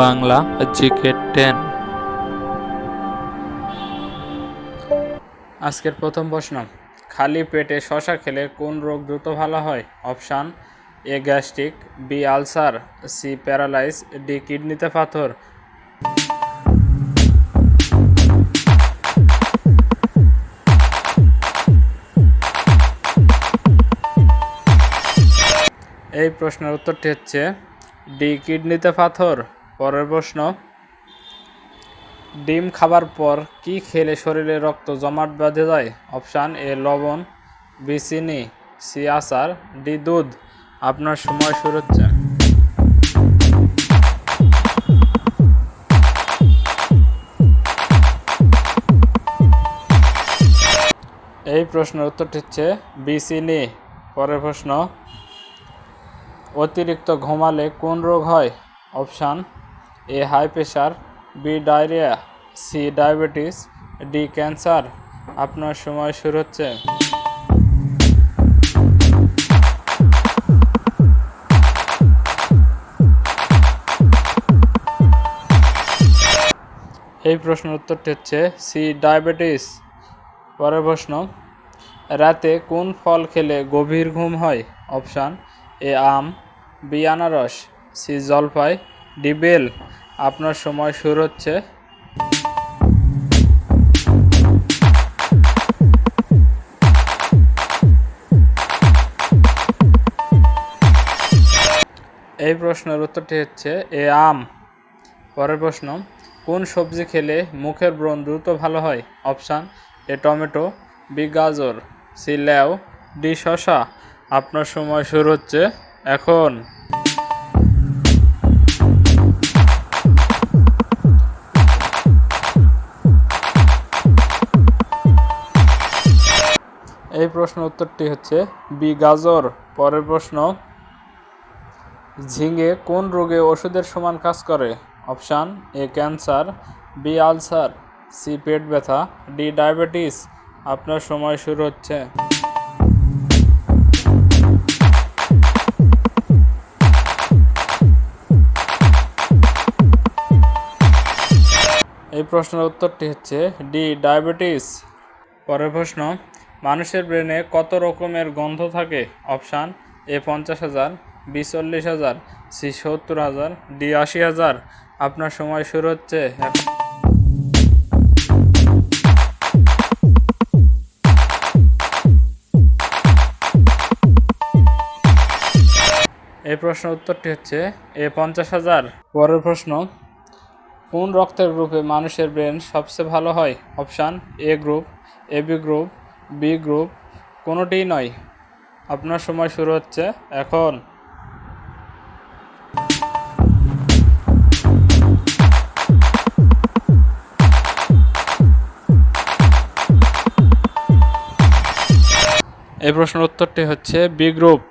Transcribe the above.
Bangla GK ten. আজকের প্রথম প্রশ্ন, খালি পেটে শশা খেলে কোন রোগ দ্রুত ভালো হয়? Option, A gastric, B ulcer, C paralyse D কিডনিতে পাথর। এই প্রশ্নের উত্তরটি হচ্ছে, ডি কিডনিতে পাথর। পরের প্রশ্ন, ডিম খাবার পর কি খেলে শরীরে রক্ত জমাট বেঁধে যায়? অপশান এ, লবণ, বি, চিনি, সি, আচার, ডি, দুধ। আপনার সময় শুরু হচ্ছে। এই প্রশ্নের উত্তরটি হচ্ছে বি, চিনি। পরের প্রশ্ন, অতিরিক্ত ঘুমালে কোন রোগ হয়? Option A high pressure B diarrhoea, C diabetes, D cancer. আপনার সময় শুরু হচ্ছে। এই প্রশ্নের উত্তরটি হচ্ছে সি ডায়াবেটিস। পরের প্রশ্ন, রাতে কোন ফল খেলে গভীর ঘুম হয়? অপশান, এ আম, বি আনারস, সি জলপাই ডি বেল আপনার সময় শুরু হচ্ছে। এই প্রশ্নের উত্তরটি হচ্ছে এ আম। পরের প্রশ্ন, কোন সবজি খেলে মুখের ব্রণ দ্রুত ভালো হয়? অপশান, এ টমেটো, বি গাজর, সি ল্যাও ডি শশা আপনার সময় শুরু হচ্ছে এখন। এই প্রশ্ন উত্তরটি হচ্ছে বি, গাজর। পরের প্রশ্ন, ঝিঙে কোন রোগে ওষুধের সমান কাজ করে? Option, A, cancer, B, ulcer, C, পেট ব্যথা, ডি, ডায়াবেটিস। আপনার সময় শুরু হচ্ছে। এই প্রশ্নের উত্তরটি হচ্ছে ডি, ডায়াবেটিস। পরের প্রশ্ন মানুষের ব্রেনে কত রকমের গন্ধ থাকে? অপশান এ পঞ্চাশ হাজার বি চল্লিশ হাজার সি সত্তর হাজার ডি আশি হাজার। আপনার সময় শুরু হচ্ছে। এই প্রশ্নের উত্তরটি হচ্ছে এ পঞ্চাশ হাজার। পরের প্রশ্ন, কোন রক্তের গ্রুপে মানুষের ব্রেন সবচেয়ে ভালো হয়? Option A group A B group B group কোনোটিই নয়। আপনার সময় শুরু হচ্ছে এখন। এই প্রশ্নের উত্তরটি হচ্ছে বি গ্রুপ